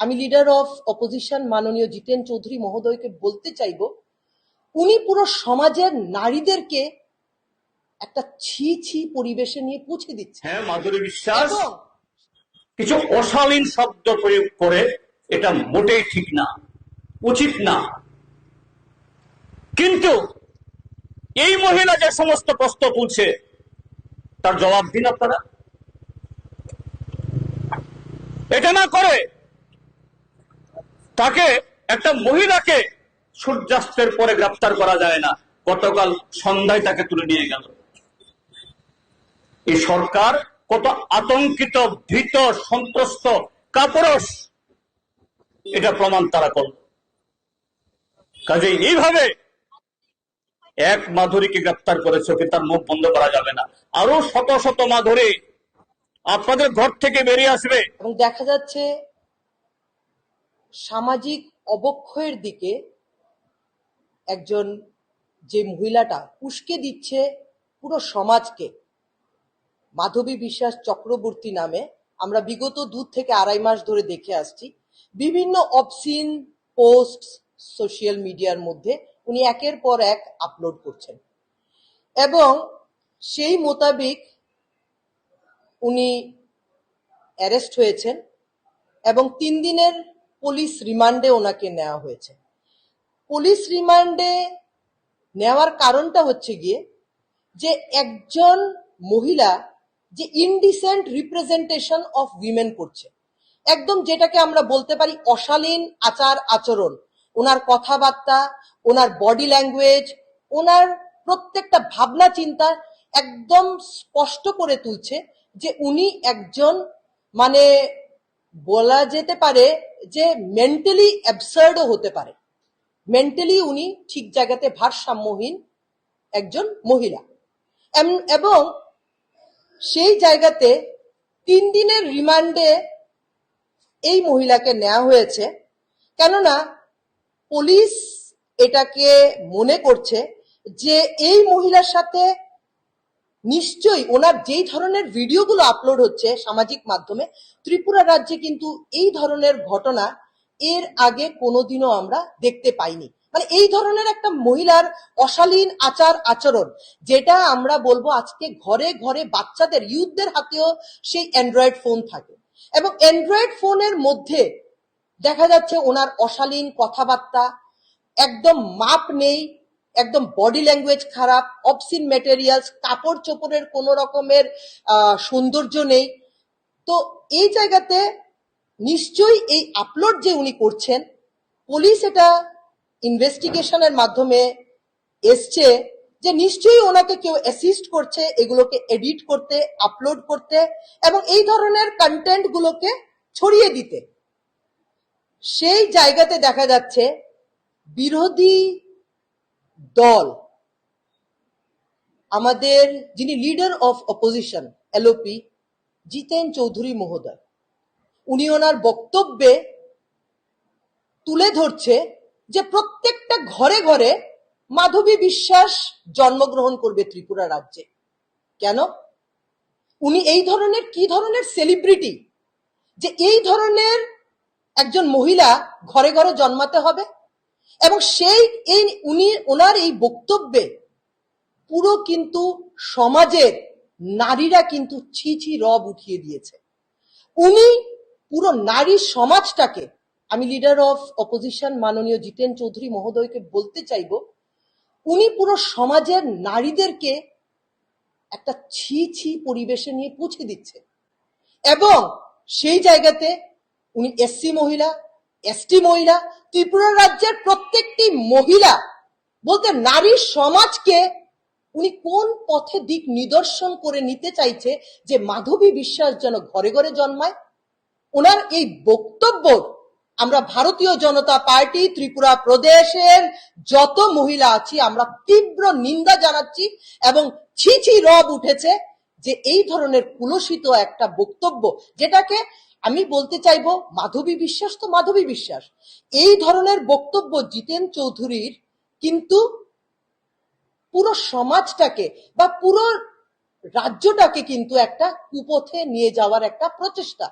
আমি leader of opposition মাননীয় জিতেন চৌধুরী মহোদয়কে বলতে চাইব উনি পুরো সমাজের নারীদেরকে একটা ছি ছি পরিবেশে নিয়ে পৌঁছে দিচ্ছে। হ্যাঁ মাধুরী বিশ্বাস। কিছু অশালীন শব্দ প্রয়োগ করে এটা মোটেই ঠিক না উচিত না। কিন্তু এই মহিলা যে সমস্ত প্রশ্ন তুলছে তার জবাব দিন আপনারা। এটা না করে তাকে একটা মহিলাকে সূর্যাস্তের পরে গ্রেপ্তার করা যায় না। গতকাল সন্ধ্যায় তাকে তুলে নিয়ে গেল। এই সরকার কত আতঙ্কিত, ভীত, সন্ত্রস্ত, কাপুরস, এটা প্রমাণ তারা করল। কাজে এইভাবে এক মাধুরীকে গ্রেপ্তার করেছে কিন্তু তার মুখ বন্ধ করা যাবে না। আরও শত শত মাধুরী আপনাদের ঘর থেকে বেরিয়ে আসবে। এবং দেখা যাচ্ছে সামাজিক অবক্ষয়ের দিকে একজন যে মহিলাটা উস্কে দিচ্ছে পুরো সমাজকে, মাধবী বিশ্বাস চক্রবর্তী নামে, আমরা বিগত দু থেকে আড়াই মাস ধরে দেখে আসছি। বিভিন্ন অবসিন পোস্ট সোশ্যাল মিডিয়ার মধ্যে উনি একের পর এক আপলোড করছেন। এবং সেই মোতাবেক উনি অ্যারেস্ট হয়েছেন এবং তিন দিনের পুলিশ রিমান্ডে ওনাকে নেওয়া হয়েছে। পুলিশ রিমান্ডে নেওয়ার কারণটা হচ্ছে গিয়ে যে একজন মহিলা যে ইনডিসেন্ট রিপ্রেজেন্টেশন অফ উইমেন করছে। একদম যেটাকে আমরা বলতে পারি অশালীন আচার আচরণ। ওনার কথাবার্তা, ওনার বডি ল্যাঙ্গুয়েজ ওনার প্রত্যেকটা ভাবনা চিন্তা একদম স্পষ্ট করে তুলছে যে উনি একজন মানে বলা যেতে পারে যে মেন্টালি অ্যাবসার্ডও হতে পারে মেন্টালি উনি ঠিক জায়গাতে ভারসাম্যহীন একজন মহিলা এবং সেই জায়গাতে তিন দিনের রিমান্ডে এই মহিলাকে নেওয়া হয়েছে কেননা পুলিশ এটাকে মনে করছে যে এই মহিলার সাথে নিশ্চয়ই ওনার যেই ধরনের ভিডিওগুলো আপলোড হচ্ছে সামাজিক মাধ্যমে, ত্রিপুরা রাজ্যে কিন্তু এই ধরনের ঘটনা এর আগে কোনোদিনও আমরা দেখতে পাইনি। মানে এই ধরনের একটা মহিলার অশালীন আচার আচরণ, যেটা আমরা বলব আজকে ঘরে ঘরে বাচ্চাদের, ইউথদের হাতেও সেই অ্যান্ড্রয়েড ফোন থাকে। এবং অ্যান্ড্রয়েড ফোনের মধ্যে দেখা যাচ্ছে ওনার অশালীন কথাবার্তা, একদম মাপ নেই একদম বডি ল্যাঙ্গুয়েজ খারাপ অবসিন মেটেরিয়ালস কাপড় চোপড়ের কোনো রকমের সৌন্দর্য নেই। তো এই জায়গাতে নিশ্চয়ই এই আপলোড যে উনি করছেন পুলিশ এটা ইনভেস্টিগেশনের মাধ্যমে এসছে যে নিশ্চয়ই ওনাকে কেউ অ্যাসিস্ট করছে, এগুলোকে এডিট করতে আপলোড করতে এবং এই ধরনের কন্টেন্ট গুলোকে ছড়িয়ে দিতে। সেই জায়গাতে দেখা যাচ্ছে বিরোধী দল। আমাদের যিনি leader of opposition LOP Jiten Chaudhury মহোদয়। উনি ওনার বক্তব্যে তুলে ধরছে যে প্রত্যেকটা ঘরে ঘরে মাধবী বিশ্বাস জন্মগ্রহণ করবে ত্রিপুরা রাজ্যে। কেন? উনি এই ধরনের কি ধরনের সেলিব্রিটি যে এই ধরনের একজন মহিলা ঘরে ঘরে জন্মাতে হবে? এবং সেই এই উনি, ওনার এই বক্তব্যে পুরো কিন্তু সমাজের নারীরা কিন্তু ছি ছি রব উঠিয়ে দিয়েছে। উনি পুরো নারী সমাজটাকে, আমি লিডার অফ অপোজিশন মাননীয় জিতেন চৌধুরী মহোদয়কে বলতে চাইব, উনি পুরো সমাজের নারীদেরকে একটা ছি ছি পরিবেশে নিয়ে পৌঁছে দিচ্ছে। এবং সেই জায়গাতে উনি এসসি মহিলা এসটি মহিলা ত্রিপুরা রাজ্যের প্রত্যেকটি মহিলা, বলতে নারী সমাজকে উনি কোন পথে দিক নিদর্শন করে নিতে চাইছে যে মাধবী বিশ্বাস যেন ঘরে ঘরে জন্মায়? ওনার এই বক্তব্য আমরা ভারতীয় জনতা পার্টি ত্রিপুরা প্রদেশের যত মহিলা আছি, আমরা তীব্র নিন্দা জানাচ্ছি এবং ছি ছি রব উঠেছে। যে এই ধরনের কুলসিত একটা বক্তব্য যেটাকে আমি বলতে চাইব মাধবী বিশ্বাস তো মাধবী বিশ্বাস। এই ধরনের বক্তব্য জিতেন চৌধুরীর কিন্তু পুরো সমাজটাকে বা পুরো রাজ্যটাকে কিন্তু একটা কুপথে নিয়ে যাওয়ার একটা প্রচেষ্টা।